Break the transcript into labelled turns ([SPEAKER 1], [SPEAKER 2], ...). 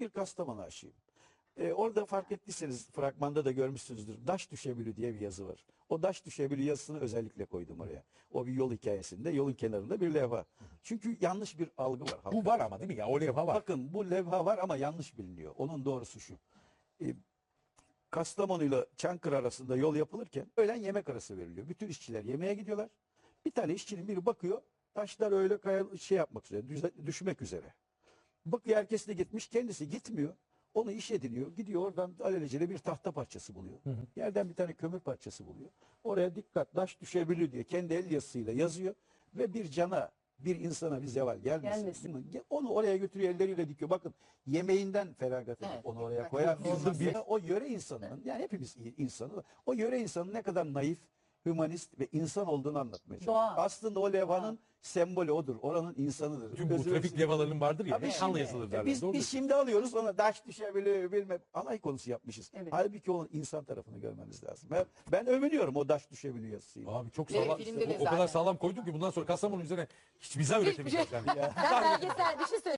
[SPEAKER 1] Ben bir Kastamonu aşığıyım. Ee, orada fark ettiyseniz fragmanda da görmüşsünüzdür. Daş düşebilü diye bir yazı var. O daş düşebilü yazısını özellikle koydum oraya. O bir yol hikayesinde yolun kenarında bir levha. Çünkü yanlış bir algı var. halkta.
[SPEAKER 2] Bu var ama değil mi ya? O levha var.
[SPEAKER 1] Bakın bu levha var ama yanlış biliniyor. Onun doğrusu şu. Ee, Kastamonu ile Çankırı arasında yol yapılırken öğlen yemek arası veriliyor. Bütün işçiler yemeğe gidiyorlar. Bir tane işçinin biri bakıyor. Taşlar öyle kaya, şey yapmak üzere, düşmek üzere. Bakıyor herkes de gitmiş. Kendisi gitmiyor. Onu iş ediniyor. Gidiyor oradan alelacele bir tahta parçası buluyor. Yerden bir tane kömür parçası buluyor. Oraya dikkat taş düşebilir diye kendi el yazısıyla yazıyor. Ve bir cana bir insana bir zeval gelmesin.
[SPEAKER 3] Gelmesin.
[SPEAKER 1] Onu oraya götürüyor elleriyle dikiyor. Bakın yemeğinden feragat edip
[SPEAKER 3] Evet.
[SPEAKER 1] onu oraya koyan bir o yöre insanının yani hepimiz insanı o yöre insanın ne kadar naif, hümanist ve insan olduğunu anlatmaya çalışıyor.
[SPEAKER 3] Doğa.
[SPEAKER 1] Aslında o levhanın sembolü odur. Oranın insanıdır.
[SPEAKER 2] Tüm bu trafik levhalarının vardır ya.
[SPEAKER 1] Şimdi-
[SPEAKER 2] yazılır derler.
[SPEAKER 1] Biz,
[SPEAKER 2] Doğru
[SPEAKER 1] biz şimdi alıyoruz ona daş düşebilir bilmem alay konusu yapmışız.
[SPEAKER 3] Evet.
[SPEAKER 1] Halbuki onun insan tarafını görmemiz lazım. Ben, ben övünüyorum o daş düşebilir yazısıyla.
[SPEAKER 2] Abi çok
[SPEAKER 4] Ve
[SPEAKER 2] sağlam.
[SPEAKER 4] filmde de
[SPEAKER 2] O, o kadar sağlam koyduk ki bundan sonra Kastamonu üzerine hiç mizah
[SPEAKER 4] Hiçbir
[SPEAKER 2] üretemeyeceğiz.
[SPEAKER 4] şey-
[SPEAKER 2] yani.
[SPEAKER 4] Ben belgesel bir şey söyleyeyim.